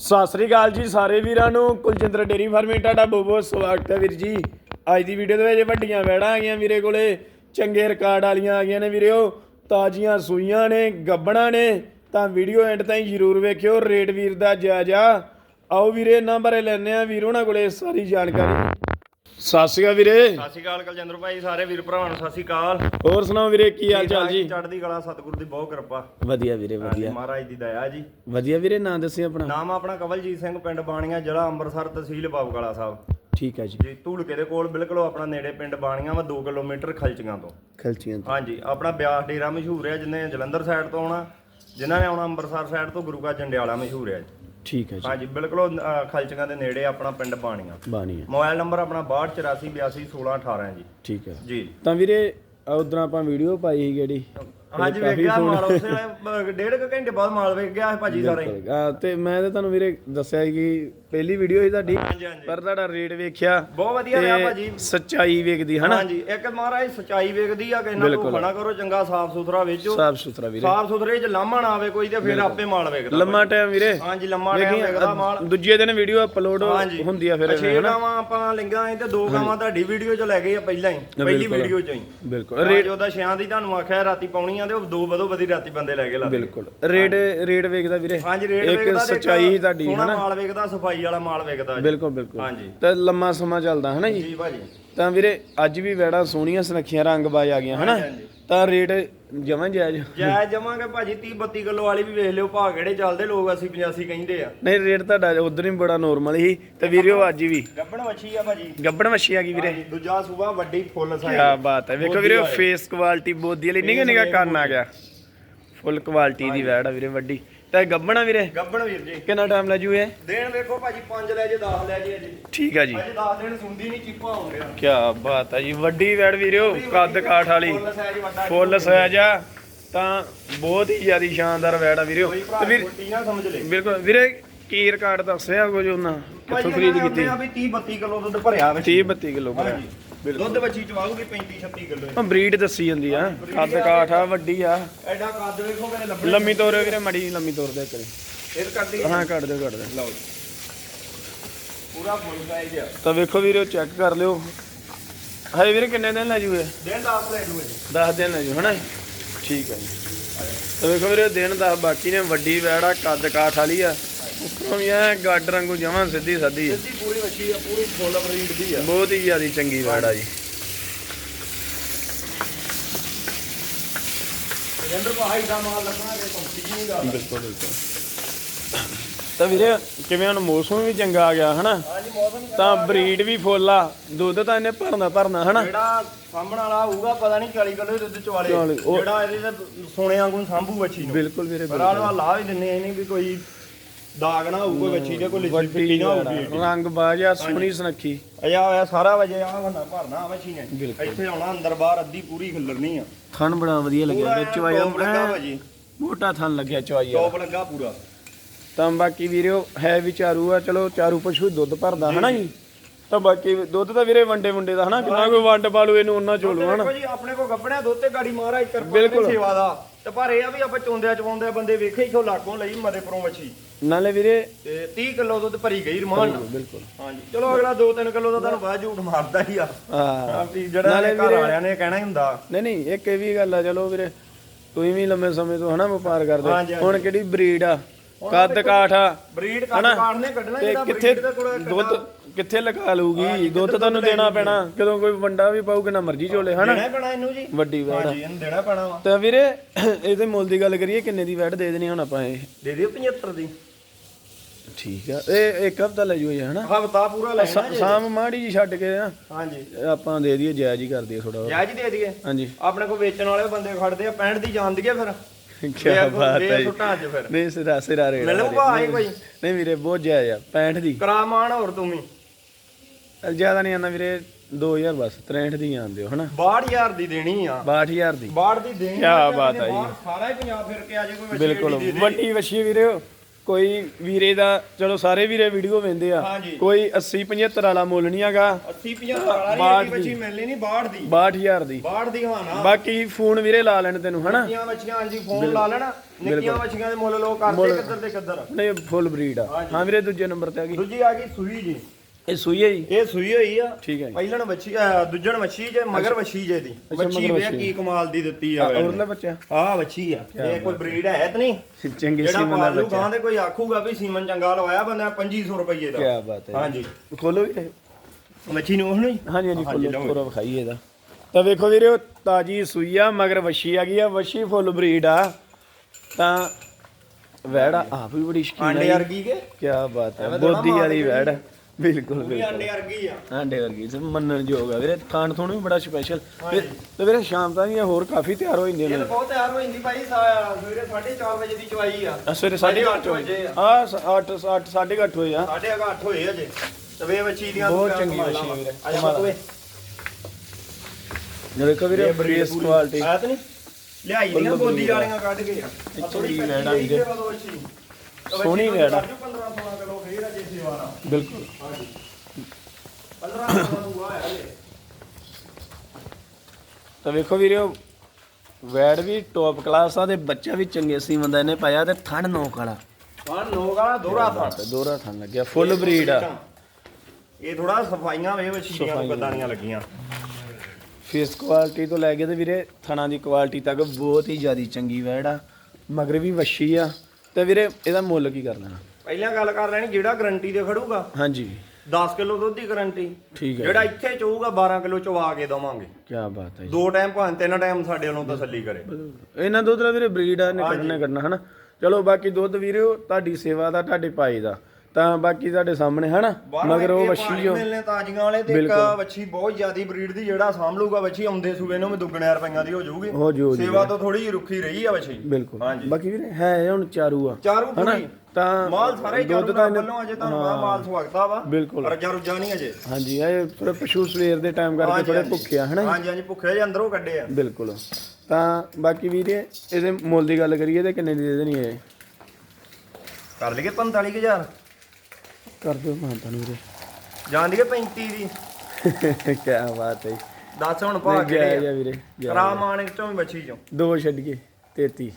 ਸਤਿ ਸ੍ਰੀ ਅਕਾਲ ਜੀ ਸਾਰੇ ਵੀਰਾਂ ਨੂੰ। ਕੁਲਜਿੰਦਰ ਡੇਰੀ ਫਾਰਮਿੰਗ ਤੁਹਾਡਾ ਬਹੁਤ ਬਹੁਤ ਸਵਾਗਤ ਹੈ ਵੀਰ ਜੀ। ਅੱਜ ਦੀ ਵੀਡੀਓ ਦੇ ਵਿੱਚ ਵੱਡੀਆਂ ਵੈੜਾਂ ਆ ਗਈਆਂ ਵੀਰੇ ਕੋਲੇ। ਚੰਗੇ ਰਿਕਾਰਡ ਵਾਲੀਆਂ ਆ ਗਈਆਂ ਨੇ ਵੀਰਿਓ। ਤਾਜ਼ੀਆਂ ਸੂਈਆਂ ਨੇ, ਗੱਬਣਾ ਨੇ। ਤਾਂ ਵੀਡੀਓ ਐਂਡ ਤਾਈਂ ਜ਼ਰੂਰ ਵੇਖਿਓ। ਰੇਟ ਵੀਰ ਦਾ ਜਾਇਜ਼ਾ। ਆਓ ਵੀਰੇ, ਇਹਨਾਂ ਬਾਰੇ ਲੈਣੇ ਆ ਵੀਰ ਉਹਨਾਂ ਕੋਲੇ ਸਾਰੀ ਜਾਣਕਾਰੀ। ਸਤਿ ਸ੍ਰੀ ਅਕਾਲ ਵੀਰੇ। ਸਤਿ ਸ਼੍ਰੀ ਅਕਾਲ ਕਲਜਿੰਦਰ ਭਾਈ ਸਾਰੇ ਵੀਰ ਭਰਾਵਾਂ ਨੂੰ ਸਤਿ ਸ਼੍ਰੀ ਅਕਾਲ। ਹੋਰ ਸੁਣਾਓ ਵੀਰੇ ਕੀ ਹਾਲ ਚਾਲ ਜੀ? ਚੜ੍ਹਦੀ ਕਲਾ ਸਤਿਗੁਰ ਦੀ ਬਹੁਤ ਕਿਰਪਾ। ਵਧੀਆ ਵੀਰੇ ਵਧੀਆ। ਮਹਾਰਾਜ ਦੀ ਦਇਆ ਜੀ। ਵਧੀਆ ਵੀਰੇ ਨਾਂ ਦੱਸਿਓ ਆਪਣਾ। ਨਾਮ ਆਪਣਾ ਕਵਲਜੀਤ ਸਿੰਘ ਪਿੰਡ ਬਾਣੀਆਂ ਜ਼ਿਲ੍ਹਾ ਅੰਮ੍ਰਿਤਸਰ ਤਹਿਸੀਲ ਬਾਬੂਗਾਲਾ ਸਾਹਿਬ। ਠੀਕ ਹੈ ਜੀ। ਜੀ ਧੂਲਕੇ ਦੇ ਕੋਲ ਬਿਲਕੁਲ ਆਪਣਾ ਨੇੜੇ ਪਿੰਡ ਬਾਣੀਆਂ ਵਾ 2 ਕਿਲੋਮੀਟਰ ਖਲਚੀਆਂ ਤੋਂ। ਖਲਚੀਆਂ ਤੋਂ। ਹਾਂਜੀ ਆਪਣਾ ਬਿਆਸ ਡੇਰਾ ਮਸ਼ਹੂਰ ਹੈ ਜਿੰਨੇ ਜਲੰਧਰ ਸਾਈਡ ਤੋਂ ਆਉਣਾ ਜਿਨ੍ਹਾਂ ਨੇ ਆਉਣਾ ਅੰਮ੍ਰਿਤਸਰ ਸਾਈਡ ਤੋਂ ਗੁਰੂ ਕਾ ਜੰਡਿਆਲਾ ਮਸ਼ਹੂਰ ਹੈ ਜੀ। ਠੀਕ ਹੈ ਜੀ। ਹਾਂਜੀ ਬਿਲਕੁਲ ਅ, ਖਲਚੀਆਂ ਦੇ ਨੇੜੇ ਆਪਣਾ ਪਿੰਡ ਬਾਣੀਆਂ। ਬਾਣੀ ਹੈ ਮੋਬਾਈਲ ਨੰਬਰ ਆਪਣਾ 6284821618 ਜੀ। ਠੀਕ ਹੈ। ਜੀ। ਤਾਂ ਵੀਰੇ ਉਧਰ ਆਪਾਂ ਵੀਡੀਓ ਪਾਈ ਸੀ ਜਿਹੜੀ ਹਾਂਜੀ ਵੇਖ ਗਿਆ ਮਾਲ ਉਸੇ ਵੇਲੇ ਡੇਢ ਕੁ ਘੰਟੇ ਬਾਅਦ ਮਾਲ ਵੇਖ ਗਿਆ ਭਾਜੀ ਸਾਰਾ। ਹੀ ਆ ਤੇ ਮੈਂ ਤਾਂ ਤੁਹਾਨੂੰ ਵੀਰੇ ਦੱਸਿਆ ਸੀ ਕਿ ਪਹਿਲੀ ਵੀਡੀਓ ਸੀ ਤੁਹਾਡੀ ਹਾਂਜੀ ਹਾਂਜੀ। ਪਰ ਤੁਹਾਡਾ ਰੇਟ ਵੇਖਿਆ ਬਹੁਤ ਵਧੀਆ ਰਿਹਾ ਤੇ ਭਾਜੀ। ਸੱਚਾਈ ਵੇਖਦੀ ਹਨਾ? ਹਾਂਜੀ ਇੱਕ ਮਹਾਰਾਜ ਸਚਾਈ ਵੇਖਦੀ ਆ ਕਿ ਇਹਨਾਂ ਨੂੰ ਖਣਾ ਕਰੋ ਚੰਗਾ ਸਾਫ਼ ਸੁਥਰਾ ਵੇਚੋ। ਸਾਫ਼ ਸੁਥਰਾ ਵੀਰੇ। ਸਾਫ਼ ਸੁਥਰੇ ਚ ਲਾਮਾ ਨਾ ਆਵੇ ਕੋਈ ਤੇ ਫਿਰ ਆਪੇ ਮਾਲ ਵੇਖਦਾ ਲੰਮਾ ਟਾਈਮ ਵੀਰੇ। ਹਾਂਜੀ ਲੰਮਾ ਟਾਈਮ ਵੇਖਦਾ ਮਾਲ। ਦੂਜੇ ਦਿਨ ਵੀਡੀਓ ਅਪਲੋਡ ਹਾਂਜੀ। ਹੁੰਦੀ ਆ ਫਿਰ ਛੇ ਗਾਵਾਂ ਆਪਾਂ ਲਿੰਗਾਂ ਸੀ ਤੇ ਦੋ ਗਾਵਾਂ ਤੁਹਾਡੀ ਵੀਡੀਓ ਚ ਲੈ ਗਏ ਆ ਪਹਿਲਾਂ ਹੀ। ਪਹਿਲੀ ਵੀਡੀਓ ਚ ਹੀ। ਬਿਲਕੁਲ। ਰੇਟ ਉਹਦਾ ਛਿਆਂ ਦੀ ਤੁਹਾਨੂੰ ਆਖਿਆ ਰਾਤੀ ਪਾਉਣੀ ਆ ਤੇ ਉਹ ਦੋ ਵਧੋ ਵਧੀ ਰਾਤੀ ਬੰਦੇ ਲੈ ਕੇ ਲਾ ਬਿਲਕੁਲ। ਰੇਟ ਰੇਟ ਵੇਖਦਾ ਵੀਰੇ। ਹਾਂਜੀ ਰੇਟ ਇੱਕ ਵੇਖਦਾ ਤੇ ਸੱਚਾਈ ਹੀ ਤੁਹਾਡੀ ਸੋਹਣਾ ਮਾਲ ਵੇਖਦਾ ਸਫ਼ਾਈ ਵਾਲਾ ਮਾਲ ਵੇਖਦਾ ਜੀ। ਬਿਲਕੁਲ ਬਿਲਕੁਲ। ਹਾਂਜੀ। ਤੇ ਲੰਮਾ ਸਮਾਂ ਚੱਲਦਾ ਹਨਾ ਜੀ? ਜੀ ਭਾਜੀ। ਤਾਂ ਵੀਰੇ ਅੱਜ ਵੀ ਵੈੜਾ ਸੋਹਣੀਆਂ ਸੁਨੱਖੀਆਂ ਰੰਗਬਾਜ਼ ਆ ਗਈਆਂ ਹਨਾ। ਤਾਂ ਰੇਟ ਜਮਾਂ ਜਾਇਜ਼। ਜੈ ਜਮਾਂਗੇ ਭਾਜੀ 30 32 ਕਿਲੋ ਵਾਲੀ ਵੀ ਵੇਖ ਲਿਓ ਭਾਅ ਕਿਹੜੇ ਚੱਲਦੇ ਲੋਕ 80 85 ਕਹਿੰਦੇ ਆ। ਨਹੀਂ ਰੇਟ ਤੁਹਾਡਾ ਉਧਰ ਹੀ ਬੜਾ ਨੋਰਮਲ ਸੀ ਤੇ ਵੀਰਿਓ ਅੱਜ ਵੀ। ਗੱਬਣ ਵੱਛੀ ਆ ਭਾਜੀ। ਗੱਬੜ ਮੱਛੀ ਆ ਗਈ ਵੀਰੇ। ਦੂਜਾ ਸੂਬਾ ਵੱਡੀ ਫੁੱਲ ਕੀ ਸਾਈਜ਼ ਬਾਤ ਹੈ ਵੇਖੋ ਵੀਰੇ ਫੇਸ ਕੁਆਲਿਟੀ ਬੋਦੀ ਵਾਲੀ ਨਿਗਾ ਨਿਗਾ ਕੰਨ ਆ ਗਿਆ। ਫੁੱਲ ਕੁਆਲਿਟੀ ਦੀ ਵੈੜ ਆ ਵੀਰੇ ਵੱਡੀ। ਤੇ ਗੱਬਣਾ ਵੀਰੇ? ਗੱਬਣ ਵੀਰ ਜੀ। ਕਿੰਨਾ ਟਾਈਮ ਲੈ ਜੂ ਇਹ ਦੇਣ ਵੇਖੋ ਭਾਜੀ 5 ਲੈ ਜੇ 10 ਲੈ ਜੇ ਅਜੇ ਠੀਕ ਆ ਜੀ। ਅਜੇ 10 ਦਿਨ ਸੁੰਦੀ ਨਹੀਂ ਚਿੱਪਾ ਹੋ ਰਿਹਾ ਕੀ ਬਾਤ ਹੈ ਜੀ ਵੱਡੀ ਵੈੜ ਵੀਰਿਓ ਕੱਦ ਕਾਠ ਵਾਲੀ। ਫੁੱਲ ਸਾਈਜ਼ ਆ ਤਾਂ ਬਹੁਤ ਹੀ ਜ਼ਿਆਦੀ ਸ਼ਾਨਦਾਰ ਵੈੜ ਆ ਵੀਰਿਓ ਤੇ ਵੀਰ ਬਿਲਕੁਲ ਵੀਰੇ ਕੀ ਰਿਕਾਰਡ ਦੱਸਿਆ ਕੁਝ ਉਹਨਾਂ? ਕਿੱਥੋਂ ਖਰੀਦ ਕੀਤੀ? ਆ ਵੀ 30 32 ਕਿਲੋ ਦੁੱਧ ਭਰਿਆ ਵਿੱਚ। 30 32 ਕਿਲੋ ਭਰਿਆ। ਦੁੱਧ ਵੱਛੀ ਚਵਾਉਗੀ 35 36 ਕਿਲੋ ਬਰੀਡ ਦੱਸੀ ਜਾਂਦੀ ਆ। ਕੱਦ ਕਾਠ ਆ ਵੱਡੀ ਆ। ਐਡਾ ਕੱਦ ਵੇਖੋ ਕਿਤੇ ਲੱਭਣਾ ਲੰਮੀ ਤੋਰੇ ਵੀਰੇ ਮੜੀ ਲੰਮੀ ਤੋਰ ਦੇ ਕਰੇ ਫਿਰ ਕਰਦੀ ਹਾਂ ਕੱਢ ਦੇ ਕੱਢ ਦੇ ਲਓ ਜੀ। ਪੂਰਾ ਫੁੱਲ ਸਾਈਜ਼ ਆ। ਤਾਂ ਵੇਖੋ ਵੀਰੇ ਚੈੱਕ ਕਰ ਲਿਓ। ਹਾਏ ਵੀਰੇ ਕਿੰਨੇ ਦਿਨ ਲੈ ਜੂਏ ਦਿਨ 10 ਲੈ ਜੂਏ ਜੀ। 10 ਦਿਨ ਲੈ ਜੂ ਹਨਾ? ਠੀਕ ਹੈ ਜੀ। ਤਾਂ ਵੇਖੋ ਵੀਰੇ ਦਿਨ ਦਾ ਬਾਕੀ ਨੇ ਵੱਡੀ ਵੈੜਾ ਕੱਦ ਕਾਠ ਵਾਲੀ ਆ। ਉੱਪਰੋਂ ਵੀ ਐ ਗੱਡ ਰੰਗੂ ਜਮਾਂ ਸਿੱਧੀ ਸਾਦੀ। ਆ ਸਿੱਧੀ ਪੂਰੀ ਵੱਛੀ ਆ ਪੂਰੀ ਫੁੱਲ ਬਰੀਡ ਦੀ ਆ। ਬਹੁਤ ਹੀ ਜ਼ਿਆਦੀ ਚੰਗੀ ਵੈੜਾ ਜੀ। ਜਿੰਦਰ ਭਾਈ ਦਾ ਮਾਲ ਲੱਗਣਾ ਤੇ ਕੰਪਨੀ ਨਹੀਂ ਗੱਲ ਬਿਲਕੁਲ ਬਿਲਕੁਲ। ਤਾਂ ਵੀਰੇ ਕਿਵੇਂ ਹੁਣ ਮੌਸਮ ਵੀ ਚੰਗਾ ਆ ਗਿਆ ਹਨਾ? ਹਾਂਜੀ ਮੌਸਮ ਤਾਂ ਬਰੀਡ ਵੀ ਫੁੱਲ ਆ ਦੁੱਧ ਤਾਂ ਇਹਨੇ ਭਰਨਾ ਭਰਨਾ ਹਨਾ? ਜਿਹੜਾ ਸਾਂਭਣ ਵਾਲਾ ਹੋਊਗਾ ਪਤਾ ਨਹੀਂ 40 ਕਿਲੋ ਦੇ ਦੁੱਧ ਚਵਾਲੇ। ਜਿਹੜਾ ਇਹਦੇ ਸੋਨੇ ਵਾਂਗੂ ਸਾਂਭੂ ਵੱਛੀ ਨੂੰ। ਬਿਲਕੁਲ ਵੀਰੇ ਆਹ ਲਾ ਵੀ ਦਿੰਨੇ ਇਹ ਨਹੀਂ ਵੀ ਕੋਈ ਦਾਗ ਨਾ ਹੋਊ ਕੋਈ ਵੱਛੀ ਦੇ ਕੋਈ ਲਿੱਸੀ ਪਿੱਟੀ ਨਾ ਹੋਊਗੀ ਰੰਗ ਬਾਜ ਆ ਸੋਹਣੀ ਸੁਨੱਖੀ। ਅਜਾ ਹੋਇਆ ਸਾਰਾ ਵਜੇ ਆ ਬੰਦਾ ਭਰਨਾ ਵੱਛੀ ਨੇ। ਇੱਥੇ ਆਉਣਾ ਅੰਦਰ ਬਾਹਰ ਅੱਧੀ ਪੂਰੀ ਖਿੱਲਰਨੀ ਆ। ਥਣ ਬੜਾ ਵਧੀਆ ਲੱਗਿਆ ਟੌਪ ਲੱਗਾ ਭਾਜੀ। ਮੋਟਾ ਥਣ ਲੱਗਿਆ ਚਵਾਈ ਵਾਲਾ। ਟੌਪ ਲੱਗਾ ਪੂਰਾ। ਤਾਂ ਬਾਕੀ ਵੀਰਿਓ ਹੈ ਵੀ ਚਾਰੂ ਆ ਚਲੋ ਚਾਰੂ ਪਸ਼ੂ ਦੁੱਧ ਭਰਦਾ ਹਨਾ ਜੀ। ਤਾਂ ਬਾਕੀ ਦੁੱਧ ਤਾਂ ਵੀਰੇ ਵੰਡੇ ਵੰਡੇ ਦਾ ਹਨਾ? ਕਿੰਨਾ ਕੋਈ ਵੰਡ ਪਾ ਲੂ ਇਹਨੂੰ ਉਹਨਾਂ ਚੋਲੂ ਹਨਾ? ਜੀ ਆਪਣੇ ਕੋ ਗੱਬਣਿਆ ਦੁੱਧ ਤੇ ਗਾੜੀ ਮਹਾਰਾਜ ਕਿਰਪਾ ਸੇਵਾ ਦਾ। ਤੇ ਪਰ ਇਹ ਆ ਵੀ ਆਪਾਂ ਚੋਂਦਿਆਂ ਚਵਾਉਂਦੇ ਬੰਦੇ ਵੇਖੇ ਇਥੋਂ ਲਾਗੋਂ ਲਈ ਮਦੇਪੁਰੋਂ ਵੱਛੀ? ਨਾਲੇ ਵੀਰੇ ਤੇ 30 ਕਿਲੋ ਦੁੱਧ ਭਰੀ ਗਈ ਰਮਾਨ ਨਾਲ। ਬਿਲਕੁਲ। ਹਾਂਜੀ। ਚਲੋ ਅਗਲਾ 2-3 ਕਿਲੋ ਦਾ ਤੁਹਾਨੂੰ ਬਾਅਦ ਝੂਠ ਮਾਰਦਾ ਹੀ ਆ। ਹਾਂ। ਜਿਹੜਾ ਘਰ ਵਾਲਿਆਂ ਨੇ ਕਹਿਣਾ ਹੀ ਹੁੰਦਾ। ਨਹੀਂ ਨਹੀਂ ਇੱਕ ਇਹ ਵੀ ਗੱਲ ਆ ਚਲੋ ਵੀਰੇ ਤੁਸੀਂ ਵੀ ਲੰਮੇ ਸਮੇਂ ਤੋਂ ਹਨਾ ਵਪਾਰ ਕਰਦੇ। ਹੁਣ ਕਿਹੜੀ ਬਰੀਡ ਆ? ਕੱਦ ਕਾਠ ਆ ਬਰੀਡ? ਕੱਟ ਕਾੜ ਨੇ ਕੱਢਣਾ ਜਿਹੜਾ ਕਿੱਥੇ ਦੁੱਧ ਕਿੱਥੇ ਲਗਾ ਲੂਗੀ ਦੁੱਧ ਤੁਹਾਨੂੰ ਦੇਣਾ ਪੈਣਾ ਕਦੋਂ ਕੋਈ ਵੰਡਾ ਵੀ ਪਾਊਗਾ ਨਾ ਮਰਜ਼ੀ ਚੋਲੇ ਹਨਾ? ਦੇਣਾ ਪੈਣਾ ਇਹਨੂੰ ਜੀ। ਵੱਡੀ ਆ। ਹਾਂਜੀ ਇਹਨੂੰ ਦੇਣਾ ਪੈਣਾ ਵਾ। ਤਾਂ ਵੀਰੇ ਇਹਦੇ ਮੁੱਲ ਦੀ ਗੱਲ ਕਰੀਏ ਕਿੰਨੇ ਦੀ ਵੈੜ ਦੇ ਦੇਣੀ ਹੁਣ ਆਪਾਂ ਇਹ? ਦੇ ਦਿਓ 75 ਦੀ। ਠੀਕ ਆ। ਇਹ ਇੱਕ ਹਫਤਾ ਲੈ ਜੂਏ ਹਨਾ? ਹਫਤਾ ਪੂਰਾ ਲੈਣਾ ਜੀ ਸ਼ਾਮ ਮਾੜੀ ਜੀ ਛੱਡ ਕੇ ਨਾ ਹਾਂਜੀ। ਆਪਾਂ ਦੇ ਦਈਏ ਜਾਇਜ਼ ਹੀ ਕਰ ਦਈਏ ਥੋੜਾ ਜਾਇਜ਼ ਹੀ ਦੇ ਦਈਏ। ਹਾਂਜੀ। ਆਪਣੇ ਕੋਲ ਵੇਚਣ ਵਾਲੇ ਬੰਦੇ ਖੜਦੇ ਆ 65 ਦੀ ਜਾਣ ਦਈਏ ਫਿਰ। ਕੀ ਬਾਤ ਹੈ ਜੀ। ਸੁੱਟਾਂ ਅੱਜ ਫਿਰ। ਨਹੀਂ ਸਿਰਾ ਸਿਰਾ ਰੇਟ ਮਿਲੂਗਾ ਆਈ ਕੋਈ? ਨਹੀਂ ਵੀਰੇ ਬਹੁਤ ਜਾਇਜ਼ ਆ 65 ਦੀ। ਕਰਾਮਾਨ ਹੋਰ ਤੂੰ ਵੀ। ਜ਼ਿਆਦਾ ਨਹੀਂ ਆਂਦਾ ਵੀਰੇ 2000 ਬਸ 63 ਦੀ ਆਂਦੇ ਹੋ ਹਨਾ? 62000 ਦੀ ਦੇਣੀ ਆ। 62000 ਦੀ। 62 ਦੀ ਦੇਣੀ ਆ, ਬਾਤ ਹੈ ਜੀ। ਸਾਰਾ ਹੀ ਪੰਜਾਬ ਫਿਰ ਕੇ ਆ ਜੇ ਕੋਈ ਬਿਲਕੁਲ। ਵੱਡੀ ਵਛੀ ਵੀਰੇ ਕੋਈ ਵੀਰੇ ਦਾ ਚਲੋ ਸਾਰੇ ਵੀਰੇ ਵੀਡੀਓ ਵੇਂਦੇ ਆ। ਹਾਂਜੀ। ਕੋਈ 80 75 ਵਾਲਾ ਮੁੱਲ ਨਹੀਂ ਹੈਗਾ। 80 50 ਵਾਲਾ ਬਾਹਠ ਬੱਚੀ ਮਿਲਣੀ ਨਹੀਂ 62 ਦੀ। 62000 ਦੀ। 62 ਦੀ ਹਾਂ ਨਾ ਬਾਕੀ ਫੋਨ ਵੀਰੇ ਲਾ ਲੈਣ ਤੈਨੂੰ ਹਨਾ? ਨਿੱਕੀਆਂ ਬੱਚੀਆਂ ਹਾਂਜੀ ਫੋਨ ਲਾ ਲੈਣਾ। ਨਿੱਕੀਆਂ ਬੱਚੀਆਂ ਦੇ ਮੁੱਲ ਲੋ ਕਰਦੇ ਕਿੱਧਰ ਤੇ ਕਿੱਧਰ। ਨਹੀਂ ਫੁੱਲ ਬਰੀਡ ਆ। ਹਾਂ ਵੀਰੇ ਦੂਜੇ ਨੰਬਰ ਤੇ ਆ ਗਈ। ਦੂਜੀ ਆ ਗਈ ਸੂਈ ਜੀ। ਇਹ ਸੂਈ ਹੈ ਜੀ ਇਹ ਸੂਈ ਹੋਈ ਆ। ਠੀਕ ਹੈ ਜੀ। ਪਹਿਲਣ ਅਹ ਦੂਜਣ ਬੱਚੀ ਜੇ ਮਗਰ ਬੱਚੀ ਜੇ ਦੀ ਮਗਰ ਵੇ ਵੱਛੀ। ਕੀ ਕਮਾਲ ਦੀ ਦਿੱਤੀ ਆ ਔਰਲਾ ਬੱਚਾ ਆਹ ਬੱਚੀ ਆ। ਇਹ ਕੋਈ ਬਰੀਡ ਹੈ ਤਾਂ ਨਹੀਂ? ਚੰਗੇ ਜਿਹੜਾ ਸੀਮਨ ਦਾ ਪਾਲੂ ਬੱਚਾ। ਗਾਂ ਦੇ ਕੋਈ ਆਖੂਗਾ ਵੀ ਸੀਮਨ ਚੰਗਾ ਲਵਾਇਆ ਬੰਦਾ 2500 ਰੁਪਏ ਦਾ। ਕੀ ਬਾਤ ਹੈ। ਹਾਂਜੀ। ਖੋਲੋ ਵੀਰੇ ਮੱਛੀ ਨੂੰ ਉਹਨੂੰ ਹੀ? ਹਾਂਜੀ ਹਾਂਜੀ ਖੋਲੋ ਲਓ। ਪੂਰਾ ਵਿਖਾਈ ਇਹਦਾ। ਤਾਂ ਵੇਖੋ ਵੀਰੇ ਉਹ ਤਾਜੀ ਸੂਈ ਆ ਮਗਰ ਵਸ਼ੀ ਆ ਗਈ ਆ ਵਸ਼ੀ ਫੁੱਲ ਬਰੀਡ ਆ। ਤਾਂ ਵੈੜਾ ਆਪ ਵੀ ਬੜੀ ਸ਼ਕੀਨ ਆਂਡੇ ਆ ਵਰਗੀ ਕੇ? ਕੀ ਬਾਤ ਹੈ ਐਵੇਂ ਬੋਦੀ ਮਾਰ ਵਾਲੀ ਵੈੜ। ਆ। ਬਿਲਕੁਲ ਬਿਲਕੁਲ। ਆਂਡੇ ਵਰਗੀ ਆ। ਆਂਡੇ ਵਰਗੀ ਤੇ ਮੰਨਣ ਯੋਗ ਆ। ਵੀਰੇ ਖਾਣ ਥੋਣ ਵੀ ਬੜਾ ਸਪੈਸ਼ਲ ਤੇ ਵੀਰੇ ਸ਼ਾਮ ਤੱਕ ਇਹ ਹੋਰ ਕਾਫੀ ਤਿਆਰ ਹੋ ਇਹ ਨੇ। ਤਾਂ ਬਹੁਤ ਤਿਆਰ ਹੋ ਜਾਂਦੀ ਭਾਈ ਸਾ- ਸਵੇਰੇ 4:30 ਵਜੇ ਦੀ ਚਵਾਈ ਆ। ਆ ਸਵੇਰੇ 8:30 ਵਜੇ ਆ। ਆ 8 8 8:30 ਹੋਏ ਆ। ਸਾਢੇ ਕੁ ਅੱਠ ਹੋਏ ਅਜੇ ਤਵੇ ਬੱਚੀ ਦੀਆਂ ਬਹੁਤ ਚੰਗੀ ਆ। ਵੀਰੇ, ਆ ਜਾ ਕਮਾਲ ਆ। ਤਵੇ। ਜੇ ਦੇਖੋ ਵੀਰੇ ਫੇਸ ਕੁਆਲਿਟੀ ਆਇਆ ਤਾਂ ਨਹੀਂ? ਲਿਆਈ ਦੀਆਂ ਬੱਲੋ ਵਾਲੀਆਂ ਕੱਢ ਕੇ। ਆ ਇਹ ਥੋੜੀ ਰਹੀ ਵੀਰੇ। ਤੇ। ਸੋਹਣੀ ਵੈੜ ਆ। ਕੱਢ 15 16 ਕਿਲੋ ਫੇਰ ਅਜੇ ਸੇਵਾ ਨਾਲ। ਬਿਲਕੁਲ। ਹਾਂਜੀ। 15 16 ਨੂੰ ਆਇਆ ਹਲੇ ਤਾਂ ਵੇਖੋ ਵੀਰੇ ਵੈੜ ਵੀ ਟੌਪ ਕਲਾਸ ਆ ਤੇ ਬੱਚਾ ਵੀ ਚੰਗੇ ਸੀ ਬੰਦਾ ਇਹਨੇ ਪਾਇਆ ਤੇ ਥਣ ਨੋਕ ਵਾਲਾ। ਹਾਂ ਨੋਕ ਵਾਲਾ ਦੋਹਰਾ ਥਾਂ ਤੇ ਦੋਹਰਾ ਥਣ ਲੱਗਿਆ ਫੁੱਲ ਬਰੀਡ ਆ। ਇਹ ਥੋੜਾ ਸਫਾਈਆਂ ਵੇ। ਕਿੱਦਾਂ ਦੀਆਂ ਲੱਗੀਆਂ। ਫੇਸ ਕੁਆਲਿਟੀ ਤੋਂ ਲੈ ਕੇ ਤੇ ਵੀਰੇ ਥਣਾ ਦੀ ਕੁਆਲਿਟੀ ਤੱਕ ਬਹੁਤ ਹੀ ਜ਼ਿਆਦੀ ਚੰਗੀ ਵੈੜ ਆ। ਮਗਰ ਵੀ ਵੱਛੀ ਆ। ਤੇ ਵੀਰੇ ਇਹਦਾ ਮੁੱਲ ਕੀ ਕਰਨਾ? ਪਹਿਲਾਂ ਗੱਲ ਕਰ ਲੈਣੀ ਜਿਹੜਾ ਗਰੰਟੀ ਤੇ ਖੜੂਗਾ ਹਾਂਜੀ। 10 ਕਿਲੋ ਦੁੱਧ ਦੀ ਗਰੰਟੀ ਠੀਕ ਹੈ ਜਿਹੜਾ ਇੱਥੇ ਚੋਊਗਾ 12 ਕਿਲੋ ਚਵਾ ਕੇ ਦਵਾਂਗੇ। ਕੀ ਬਾਤ ਹੈ ਜੀ। ਦੋ ਟਾਈਮ ਭਾਵੇਂ ਤਿੰਨ ਟਾਈਮ ਸਾਡੇ ਵੱਲੋਂ ਤਸੱਲੀ ਕਰੇ। ਇਹਨਾਂ ਦੁੱਧ ਦਾ ਵੀਰੇ ਬਰੀਡ ਆ ਨੇ ਕੱਢਣਾ ਕੱਢਣਾ ਹਨਾ? ਚਲੋ ਬਾਕੀ ਦੁੱਧ ਵੀਰੇ ਤੁਹਾਡੀ ਸੇਵਾ ਦਾ ਤੁਹਾਡੇ ਪਾਈ ਦਾ। ਤਾਂ ਬਾਕੀ ਤੁਹਾਡੇ ਸਾਹਮਣੇ ਹਨਾ? ਮਗਰ ਉਹ ਵੱਛੀ ਜੋ ਮਿਲਨੇ ਤਾਜ਼ੀਆਂ ਵਾਲੇ ਤੇ ਇੱਕ। ਵੱਛੀ ਬਹੁਤ ਜ਼ਿਆਦੀ ਬਰੀਡ ਦੀ ਜਿਹੜਾ ਸਾਂਭ ਲੂਗਾ ਵੱਛੀ ਆਉਂਦੇ ਸੂਏ ਨੂੰ ਵੀ ਦੁੱਗਣੇ ਰੁਪਈਆਂ ਦੀ ਹੋ ਜਾਊਗੀ। ਹੋ ਜੂ ਜੀ ਸੇਵਾ ਤੋਂ ਥੋੜੀ ਜਿਹੀ ਰੁੱਖੀ ਰਹੀ ਆ ਵੱਛੀ। ਬਿਲਕੁਲ। ਹਾਂਜੀ। ਬਾਕੀ ਵੀਰੇ ਹੈ ਹੁਣ ਚਾਰੂ ਆ। ਚਾਰੂ ਪੂਰੀ ਤਾਂ ਮਾਲ ਸਾਰਾ ਦੁੱਧ ਤਾਂ ਦਾ ਇਹਨੇ- ਵੱਲੋਂ ਅਜੇ ਤੁਹਾਨੂੰ ਆ ਮਾਲ ਸਵਾਗਤਾ ਵਾ। ਬਿਲਕੁਲ। ਰਜਾ ਰੁਜਾ ਨਹੀਂ ਅਜੇ। ਹਾਂਜੀ ਇਹ ਥੋੜੇ ਪਸ਼ੂ ਸਵੇਰ ਦੇ ਟਾਈਮ ਕਰਕੇ ਥੋੜੇ। ਭੁੱਖੇ ਆ ਹਨਾ ਹਾਂਜੀ ਹਾਂਜੀ ਭੁੱਖੇ ਜੇ ਅੰਦਰੋਂ ਕੱਢੇ ਆ। ਬਿਲਕੁਲ। ਤਾਂ ਬਾਕੀ ਵੀਰੇ ਇਹਦੇ ਮੁੱਲ ਦੀ ਗੱਲ ਕਰੀਏ ਤੇ ਕਿੰਨੇ ਦੀ ਦੇ ਦੇਣੀ ਹੈ ਕਰ ਲਈਏ 45000 ਕਰ ਦਿਓ ਮੈਂ ਤੁਹਾਨੂੰ ਵੀਰੇ ਜਾਣ ਦੀਏ 35 ਦੀ। ਕੀ ਬਾਤ ਹੈ ਦੱਸ ਹੁਣ ਭਾਅ ਗਿਆ ਕਿਹੜੇ ਜਾ ਆ ਵੀਰੇ ਗਿਆ। ਕਰਾ ਮਾਨਿਕ ਚੋਂ ਵੀ ਬੱਚੀ ਚੋਂ। ਦੋ ਛੱਡ ਕੇ 33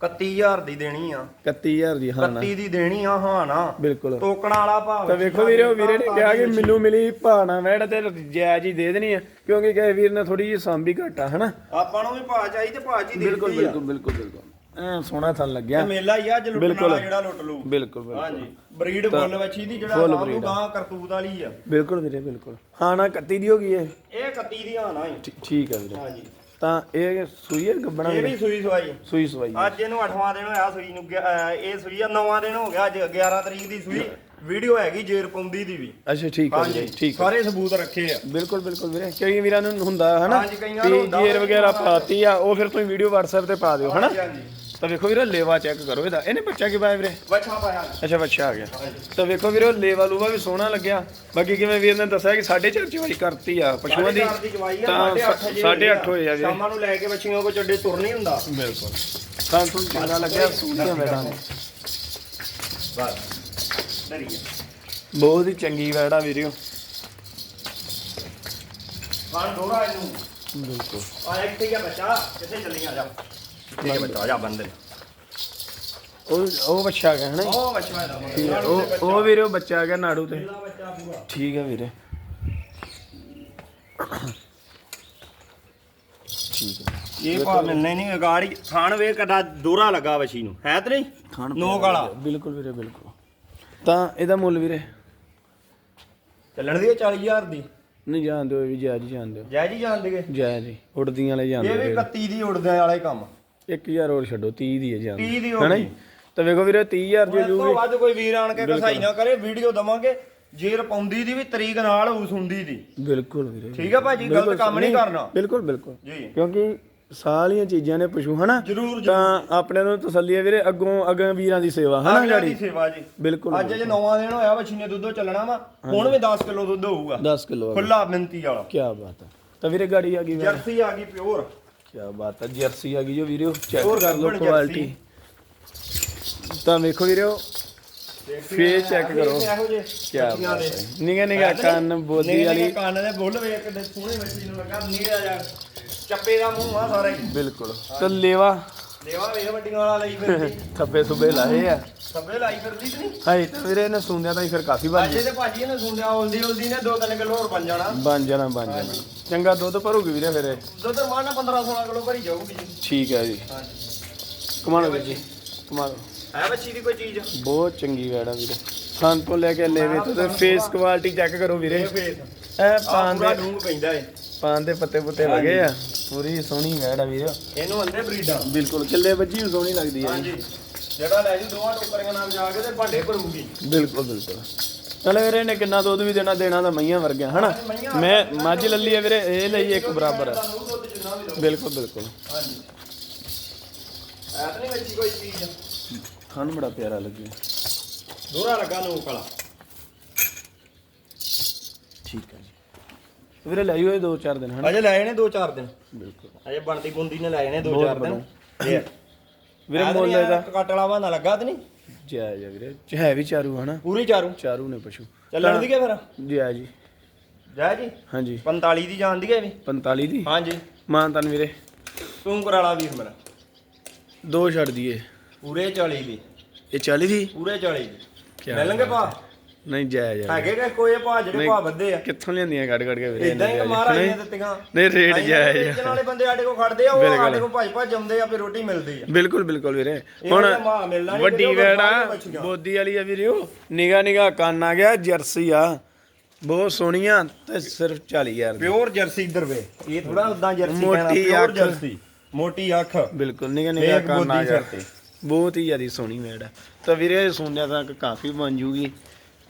31000 ਦੀ ਦੇਣੀ ਆ। 31000 ਦੀ ਹਾਂ ਨਾ 31 ਦੀ ਦੇਣੀ ਆ ਹਾਂ ਨਾ ਬਿਲਕੁਲ। ਟੋਕਣਾ ਵਾਲਾ ਭਾਅ ਤਾਂ ਵੇਖੋ ਵੀਰੇ ਉਹ ਵੀਰੇ ਨੇ ਕਿਹਾ ਕਿ ਮੈਨੂੰ ਮਿਲੀ ਭਾਣਾ ਵੈੜ ਤੇ ਜਾਇਜ਼ ਹੀ ਦੇ ਦੇਣੀ ਆ ਕਿਉਂਕਿ ਕਹੇ ਵੀਰ ਨੇ ਥੋੜੀ ਜਿਹੀ ਸਾਂਭੀ ਘੱਟ ਹਨਾ? ਆਪਾਂ ਨੂੰ ਵੀ ਭਾਅ ਚਾਹੀਦੇ ਭਾਅ ਜੀ ਦੇ ਬਿਲਕੁਲ ਬਿਲਕੁਲ ਬਿਲਕੁਲ ਬਿਲਕੁਲ। ਐ ਸੋਹਣਾ ਥਣ ਲੱਗਿਆ। ਮੇਲਾ ਹੀ ਆ ਅੱਜ ਲੁੱਟਣ ਬਿਲਕੁਲ। ਵਾਲਾ ਜਿਹੜਾ ਲੁੱਟ ਲੂ ਬਿਲਕੁਲ ਬਿਲਕੁਲ। ਹਾਂਜੀ। ਬਰੀਡ ਫੁੱਲ ਵੱਛੀ ਦੀ ਜਿਹੜਾ breed ਆ। ਗਾਂ ਕਰਤੂਤ ਵਾਲੀ ਆ। ਬਿਲਕੁਲ ਵੀਰੇ ਬਿਲਕੁਲ। ਹਾਂ ਨਾ 31 ਦੀ ਹੋ ਗਈ ਇਹ? ਇਹ 31 ਦੀ ਹਾਨਾ ਹੀ ਠੀ- ਠੀਕ ਹੈ ਵੀਰੇ। ਹਾਂਜੀ। ਤਾਂ ਇਹ ਸੂਈ ਹੈ ਗੱਬਣਾ ਇਹ ਵੀ ਸੂਈ ਸਵਾਈ। ਸੂਈ ਸਵਾਈ ਅੱਜ ਇਹਨੂੰ 8ਵਾਂ ਦਿਨ ਹੋਇਆ ਸੂਈ ਨੂੰ ਗਿਆ- ਅਹ ਇਹ ਸੂਈ ਆ 9ਵਾਂ ਦਿਨ ਹੋ ਗਿਆ ਅੱਜ 11 ਤਰੀਕ ਦੀ ਸੂਈ। ਵੀਡੀਓ ਹੈਗੀ ਜੇਰ ਪਾਉਂਦੀ ਦੀ ਵੀ। ਅੱਛਾ ਠੀਕ ਹੈ ਵੀਰੇ ਠੀਕ ਹੈ ਸਾਰੇ ਸਬੂਤ ਰੱਖੇ ਆ। ਬਿਲਕੁਲ ਬਿਲਕੁਲ ਵੀਰੇ। ਕਈ ਵੀਰਾਂ ਨੂੰ ਹੁੰਦਾ ਹਨਾ ਹਾਂਜੀ, ਕਈਆਂ ਨੂੰ ਹੁੰਦਾ ਜੇਰ ਵਗੈਰਾ ਪਾਤੀ ਆ ਉਹ ਫਿਰ ਤੁਸੀਂ ਵੀਡੀਓ WhatsApp ਤੇ ਪਾ ਦਿਓ ਹਨਾ? ਹਾਂਜੀ ਹਾਂਜੀ। ਤਾਂ ਵੇਖੋ ਵੀਰੇ ਲੇਵਾ ਚੈੱਕ ਕਰੋ ਇਹਦਾ। ਇਹਨੇ ਬੱਚਾ ਕੀ ਪਾਇਆ ਵੀਰੇ? ਬੱਚਾ ਪਾਇਆ। ਅੱਛਾ ਬੱਚਾ ਆ ਗਿਆ। ਤਾਂ ਵੇਖੋ ਵੀਰੇ ਲੇਵਾ ਲੂਵਾ ਵੀ ਸੋਹਣਾ ਲੱਗਿਆ। ਬਾਕੀ ਕਿਵੇਂ ਵੀਰ ਨੇ ਦੱਸਿਆ ਕਿ 4.5 ਚਵਾਈ ਕਰਤੀ ਆ ਪਸ਼ੂਆਂ ਦੀ? ਤਾਂ 8:30 ਸਾਢੇ ਅੱਠ ਹੋਏ ਆ ਵੀਰੇ। ਸ਼ਾਮਾਂ ਨੂੰ ਲੈ ਕੇ ਬੱਚੀਆਂ ਕੋ ਚੱਡੇ ਤੁਰ ਨਹੀਂ ਹੁੰਦਾ। ਬਿਲਕੁਲ। ਤਾਂ ਤੁਹਾਨੂੰ ਚੰਗਾ ਲੱਗਿਆ ਮੈਡਾਂ ਨੇ ਬਸ। ਡਰੀਏ ਬਹੁਤ ਹੀ ਚੰਗੀ ਵੈੜਾ ਵੀਰਿਓ। ਖਾਣ ਦੋਰਾ ਇਹਨੂੰ। ਬਿਲਕੁਲ। ਆ ਇੱਕ ਤੇ ਬੱਚਾ ਕਿੱਥੇ ਚੱਲੀ ਆ ਜਾ। ਠੀਕ ਹੈ ਬੱਚਾ ਆ ਜਾ ਬੰਦੇ। ਉਹ ਉਹ ਬੱਚਾ ਆ ਗਿਆ ਹਨਾ ਉਹ ਬੱਚਾ ਇਹਦਾ ਠੀਕ ਹੈ, ਉਹ ਉਹ ਵੀਰੇ ਉਹ ਬੱਚਾ ਆ ਗਿਆ ਨਾੜੂ ਤੇ। ਠੀਕ ਹੈ ਵੀਰੇ। ਠੀਕ ਹੈ ਇਹ ਭਾ ਮਿਲਨੇ ਨਹੀਂ ਗਾੜੀ ਖਾਣ ਵੇ ਕਦਾ ਦੋਰਾ ਲੱਗਾ ਵਸ਼ੀ ਨੂੰ। ਹੈ ਤੇ ਨਹੀਂ? ਖਾਣ ਨੋਕ ਵਾਲਾ। ਬਿਲਕੁਲ ਵੀਰੇ ਬਿਲਕੁਲ। ਤਾਂ ਇਹਦਾ ਮੁੱਲ ਵੀਰੇ? ਚੱਲਣ ਦੀ 40000 ਦੀ? ਨਹੀਂ ਜਾਣਦੇ ਹੋ ਵੀ ਜਾਇਜ਼ ਹੀ ਜਾਣਦੇ ਹੋ ਜੈ ਜੀ ਜਾਣ ਦੇਗੇ? ਜਾਇਜ਼ ਹੀ ਉੜਦੀਆਂ ਵਾਲੇ ਇਹ ਜਾਂਦੇ ਵੀ 31 ਦੀ ਉੜਦੇ ਵਾਲਾ ਹੀ ਕੰਮ 1000 ਹੋਰ ਛੱਡੋ 30 ਦੀ ਹੈ ਜਾਂਦੇ 30 ਦੀ ਹੋ ਗਈ ਤਾਂ ਵੇਖੋ ਵੀਰੇ 30000 ਦੀ ਇਸ ਤੋਂ ਜੂਗੀ। ਵੱਧ ਕੋਈ ਵੀਰ ਆਣ ਕੇ ਕਸਾਈ ਨਾ ਕਰੇ ਵੀਡੀਓ ਦਵਾਂਗੇ ਜੇਰ ਪਾਉਂਦੀ ਦੀ ਵੀ ਤਰੀਕ ਨਾਲ ਉਸ ਹੁੰਦੀ ਦੀ। ਬਿਲਕੁਲ ਵੀਰੇ। ਠੀਕ ਆ ਭਾਜੀ ਗਲਤ ਕੰਮ ਨਹੀਂ ਕਰਨਾ। ਬਿਲਕੁਲ ਬਿਲਕੁਲ। ਜੀ। ਕਿਉਂਕਿ ਸਾਲੀਆਂ ਚੀਜ਼ਾਂ ਨੇ ਪਸ਼ੂ ਹਨਾ? ਜਰੂਰ ਤਾਂ ਆਪਣੇ ਨੂੰ ਤਸੱਲੀ ਹੈ ਵੀਰੇ ਅੱਗੋਂ ਅਗਾਂ ਵੀਰਾਂ ਦੀ ਸੇਵਾ ਹਨਾ ਦੀ ਗਾੜੀ ਸੇਵਾ ਜੀ। ਬਿਲਕੁਲ ਅੱਜ ਜੇ ਨੌਵਾਂ ਦਿਨ ਹੋਇਆ ਬੱਚੀ ਨੇ ਦੁੱਧੋ ਚੱਲਣਾ ਵਾ ਹੁਣ ਵੀ 10 ਕਿਲੋ ਦੁੱਧ ਹੋਊਗਾ। 10 ਕਿਲੋ ਖੁੱਲਾ ਮਿੰਤੀ ਵਾਲਾ। ਕੀ ਬਾਤ ਹੈ ਤਾਂ ਵੀਰੇ ਗਾੜੀ ਆ ਗਈ ਜਰਸੀ ਆ ਗਈ ਪਿਓਰ। ਕੀ ਬਾਤ ਹੈ ਜਰਸੀ ਆ ਗਈ ਜੋ ਵੀਰੇ ਚੈੱਕ ਹੋਰ ਕਰ ਲਓ ਕੁਆਲਿਟੀ ਤਾਂ ਵੇਖੋ ਵੀਰੋ। ਫੇਸ ਚੈੱਕ ਕਰੋ। ਕੀ ਬਾਤ। ਹੈ। ਨਿਗਾ ਨਿਗਾ ਕੰਨ ਨਿੱਕੇ ਵਾਲੀ। ਕੰਨ ਦੇ ਬੁੱਲ ਵੇਖ ਕਿੱਡੇ ਸੋਹਣੇ ਬੱਚੀ ਨੂੰ ਲੱਗਾ। ਨੀੜਾ ਜਾ ਚੱਪੇ ਦਾ ਮੂੰਹ ਆ ਸਾਰਾ। ਹੀ ਬਿਲਕੁਲ। ਤੇ ਲੇਵਾ। ਲੇਵਾ ਵੇਖ ਵੱਡੀਆਂ ਵਾਲਾ ਲਈ ਫਿਰਦੀ। ਥੱਬੇ ਸੁਬੇ ਲਾਏ ਆ। ਸੱਬੇ ਲਾਈ ਫਿਰਦੀ ਤੇ ਨਹੀਂ? ਹਾਈ ਤਾਂ ਵੀਰੇ ਇਹਨੇ ਸੁਣਿਆ ਤਾਂ ਹੀ ਫਿਰ ਕਾਫੀ ਬਣ ਅੱਜ ਤੇ ਭਾਜੀ ਇਹਨੇ ਸੁਣਿਆ ਉਲਦੀ ਉਲਦੀ ਨੇ 2-3 ਕਿਲੋ ਹੋਰ ਬਣ ਜਾਣਾ। ਬਣ ਜਾਣਾ ਬਣ ਜਾਣਾ। ਚੰਗਾ ਦੁੱਧ ਭਰੂਗੀ ਵੀਰੇ ਫਿਰ। ਦੁੱਧ ਮਾਨਾ 15-16 ਕਿਲੋ ਭਰੀ ਜਾਊਗੀ ਜੀ। ਠੀਕ ਹੈ ਜੀ। ਹਾਂਜੀ। ਕਮਾਲ ਵੀਰ ਜੀ। ਕਮਾਲ ਹੈ ਬੱਚੀ ਦੀ ਕੋਈ ਚੀਜ਼? ਬਹੁਤ ਚੰਗੀ ਵੈੜ ਆ ਵੀਰੇ। ਖਾਣ ਤੋਂ ਲੈ ਕੇ ਲੇਵੇ ਤੋਂ ਫੇਸ ਕੁਆਲਿਟੀ ਚੈੱਕ ਕਰੋ ਵੀਰੇ। ਇਹ ਆ ਪਾਨ ਪੂਰਾ ਦੇ ਡੂੰਗ ਪੈਂਦਾ ਏ। ਪਾਨ ਦੇ ਪੱਤੇ ਪੁੱਤੇ ਲਗੇ ਆ। ਪੂਰੀ ਸੋਹਣੀ ਵੈੜ ਆ ਵੀਰੇ। ਇਹਨੂੰ ਅੰਦੇ ਬਰੀਡਾਂ ਬਿਲਕੁਲ ਕਿੱਲੇ ਵੱਜੀ ਵੀ ਸੋਹਣੀ ਲੱਗਦੀ ਹੈ ਹਾਂਜੀ। ਜਿਹੜਾ ਲੈ ਜੂ ਦੋਵਾਂ ਟੋਕਰੀਆਂ ਨਾਲ ਜਾ ਕੇ ਤੇ ਭਾਂਡੇ ਭਰੂਗੀ। ਬਿਲਕੁਲ ਬਿਲਕੁਲ। ਚਲੇ ਵੀਰੇ ਨੇ ਕਿੰਨਾ ਦੁੱਧ ਵੀ ਦੇਣਾ ਦੇਣਾ ਤਾਂ ਮਈਆਂ ਵਰਗਿਆ ਹਨਾ? ਮੈਂ ਮੱਝ ਲੱਲੀ ਆ ਵੀਰੇ ਇਹ ਲਈ ਇੱਕ ਬਰਾਬਰ ਆ। ਤੁਹਾਨੂੰ ਦੁੱਧ ਜਿੰਨਾ ਵੀ ਦਿਓ ਬਿਲਕੁਲ ਬਿਲਕੁਲ। ਹਾਂਜੀ। ਐ ਤਾਂ ਨਹੀਂ ਬੱਚੀ ਕੋਈ ਚੀਜ਼ ਖਾਣ ਬੜਾ ਪਿਆਰਾ ਲੱਗਿਆ। ਦੋਰਾ ਲੱਗਾ ਨੂਕ ਵਾਲਾ। ਠੀਕ ਹੈ ਜੀ। ਵੀਰੇ ਲਈ ਹੋਏ 2-4 ਦਿਨ ਹਨਾ? ਅਜੇ ਲੈ ਜਾਣੇ 2-4 ਦਿਨ। ਬਿਲਕੁਲ। ਅਜੇ ਬਣਦੀ ਬੁੰਦੀ ਨੇ ਲੈ ਜਾਣੇ ਬਹੁਤ 2-4 ਦਿਨ। ਇਹ ਵੀਰੇ ਮੁੱਲ ਇਹਦਾ। ਕੱਟ ਵਾਲਾ ਬਹਾਨਾ ਲੱਗਾ ਤੇ ਨਹੀਂ? ਜੈ ਜੈ ਵੀਰੇ ਚ ਹੈ ਵੀ ਚਾਰੂ ਹਨਾ? ਪੂਰੀ ਚਾਰੂ? ਚਾਰੂ ਨੇ ਪਸ਼ੂ। ਚੱਲਣ ਦੀ ਕੇ ਫਿਰ? ਜੈ ਜੀ। ਜੈ ਜੀ? ਹਾਂਜੀ। 45 ਦੀ ਜਾਣ ਦੀ ਹੈ ਵੀ? 45 ਦੀ? ਹਾਂਜੀ। ਮਾਨ ਤਨ ਵੀਰੇ। ਤੂੰ ਕਰਾਲਾ ਵੀਰ ਮੇਰਾ। ਦੋ ਛੱਡ ਦਈਏ ਪੂਰੇ 40 ਦੀ। ਇਹ 40 ਦੀ? ਪੂਰੇ 40 ਦੀ। ਲੈ ਲੰਗੇ ਭਾ ਨਹੀਂ ਜੈ ਜੈ ਹੈਗੇ ਕਿ ਕੋਈ ਭਾ ਜਿਹੜੇ ਭਾ ਵੱਧੇ ਆ? ਕਿੱਥੋਂ ਲਿਆਂਦੀਆਂ ਕੱਢ ਕੱਢ ਕੇ ਵੀਰੇ ਇਦਾਂ ਹੀ ਮਹਾਰਾਜ ਨੇ? ਦਿੱਤੀਆਂ। ਨਹੀਂ ਰੇਟ ਅਸੀਂ ਜੈ ਵੇਚਣ ਵਾਲੇ ਬੰਦੇ ਸਾਡੇ ਕੋਲ ਖੜਦੇ ਆ ਉਹ। ਸਾਡੇ ਕੋਲ ਭੱਜ ਭੱਜ ਆਉਂਦੇ ਆ ਫਿਰ ਰੋਟੀ ਮਿਲਦੀ ਆ। ਬਿਲਕੁਲ ਬਿਲਕੁਲ ਵੀਰੇ। ਹੁਣ ਵੱਡੀ ਵੈੜਾ। ਬੋਦੀ ਵਾਲੀ ਆ ਵੀਰੇ ਉਹ। ਨਿਗਾ ਨਿਗਾ ਕੰਨ ਆ ਗਿਆ ਜਰਸੀ ਆ। ਬਹੁਤ ਸੋਹਣੀਆਂ ਤੇ ਸਿਰਫ 40000 ਦੀ। ਪਿਓਰ ਜਰਸੀ ਇਧਰ ਵੇ। ਇਹ ਥੋੜਾ ਉਦਾਂ ਜਰਸੀ ਮੋਟੀ ਪਿਓਰ ਅੱਖ। ਜਰਸੀ। ਮੋਟੀ ਅੱਖ। ਬਿਲਕੁਲ ਨਿਗਾ ਨਿਗਾ ਕੰਨ ਆ ਗਿਆ। ਬਹੁਤ ਹੀ ਜ਼ਿਆਦਾ ਸੋਹਣੀ ਵੈੜ ਆ। ਤਾਂ ਵੀਰੇ ਸੁਣਿਆ ਤਾਂ ਕਾਫੀ ਬਣ ਜੂਗੀ।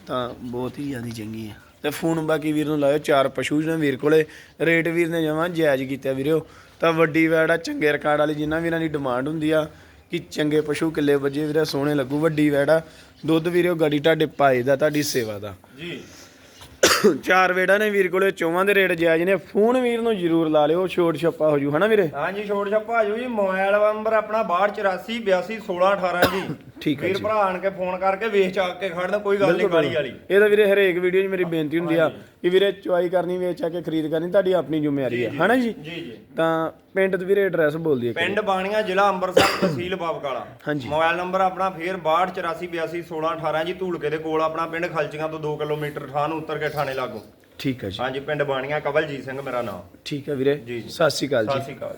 ਤਾਂ ਬਹੁਤ ਹੀ ਜ਼ਿਆਦਾ ਚੰਗੀ ਆ। ਤੇ ਫੋਨ ਬਾਕੀ ਵੀਰ ਨੂੰ ਲਾਇਓ, ਚਾਰ ਪਸ਼ੂ ਨੇ ਵੀਰ ਕੋਲੇ। ਰੇਟ ਵੀਰ ਨੇ ਜਮਾਂ ਜਾਇਜ਼ ਕੀਤਾ ਵੀਰਿਓ ਤਾਂ ਵੱਡੀ ਵੈੜ ਆ, ਚੰਗੇ ਰਿਕਾਰਡ ਵਾਲੀ ਜਿਨ੍ਹਾਂ ਵੀਰਾਂ ਦੀ ਡਿਮਾਂਡ ਹੁੰਦੀ ਆ ਕਿ ਚੰਗੇ ਪਸ਼ੂ ਕਿੱਲੇ ਵੱਜੇ ਵੀਰੇ, ਸੋਹਣੇ ਲੱਗੂ। ਵੱਡੀ ਵੈੜ ਆ। ਦੁੱਧ ਵੀਰਿਓ ਗਾੜੀ ਤੁਹਾਡੇ ਪਾਏ ਦਾ, ਤੁਹਾਡੀ ਸੇਵਾ ਦਾ। ਜੀ। ਚਾਰ ਵੇੜਾਂ ਨੇ ਵੀਰ ਕੋਲੇ ਚੌਵਾਂ ਦੇ ਰੇਟ ਜਾਇਜ਼ ਨੇ। ਫੋਨ ਵੀਰ ਨੂੰ ਜ਼ਰੂਰ ਲਾ ਲਿਓ ਛੋਟ ਛੱਪਾ ਹੋ ਜੂ ਹਨਾ ਵੀਰੇ? ਹਾਂਜੀ ਛੋੜ ਛੱਪਾ ਆਜੋ ਜੀ ਮੋਬਾਈਲ ਨੰਬਰ ਆਪਣਾ 6284 82 16 18 ਜੀ। ਠੀਕ ਹੈ ਵੀਰ ਜੀ। ਭਰਾ ਆਣ ਕੇ ਫੋਨ ਕਰਕੇ ਵੇਚ ਚਾਕ ਕੇ ਖੜਨਾ ਕੋਈ ਗੱਲ ਨਹੀਂ ਕਾਲੀ ਵਾਲੀ ਇਹ ਤਾਂ ਵੀਰੇ ਹਰੇਕ ਵੀਡੀਓ 'ਚ ਮੇਰੀ ਬੇਨਤੀ ਹੁੰਦੀ ਆ ਕਿ ਵੀਰੇ ਚੁਆਈ ਕਰਨੀ ਵੇਚ ਆ ਕੇ ਖਰੀਦ ਕਰਨੀ ਤੁਹਾਡੀ ਆਪਣੀ ਜ਼ਿੰਮੇਵਾਰੀ ਆ ਹਨਾ ਜੀ? ਜੀ ਜੀ। ਤਾਂ ਪਿੰਡ ਤੇ ਵੀਰੇ ਐਡਰੈਸ ਬੋਲ ਦਈਏ ਪਿੰਡ ਬਾਣੀਆਂ ਜ਼ਿਲ੍ਹਾ ਅੰਮ੍ਰਿਤਸਰ ਤਹਿਸੀਲ ਬਾਬਕਾਲਾ। ਹਾਂਜੀ। ਮੋਬਾਈਲ ਨੰਬਰ ਆਪਣਾ ਫੇਰ 6284 82 16 18 ਜੀ ਧੂਲਕੇ ਦੇ ਕੋਲ ਆਪਣਾ ਪਿੰਡ ਖਲਚੀਆਂ ਤੋਂ 2 ਕਿਲੋਮੀਟਰ ਥਾਂ ਨੂੰ ਉੱਤਰ ਕੇ ਥਾਣੇ ਲਾਗੋ। ਠੀਕ ਹੈ ਜੀ। ਹਾਂਜੀ ਪਿੰਡ ਬਾਣੀਆਂ ਕਵਲਜੀਤ ਸਿੰਘ ਮੇਰਾ ਨਾਮ। ਠੀਕ ਹੈ ਵੀਰੇ। ਜੀ, ਜੀ। ਸਤਿ ਸ਼੍ਰੀ ਅਕਾਲ ਜੀ। ਸਤਿ ਸ਼੍ਰੀ ਅਕਾਲ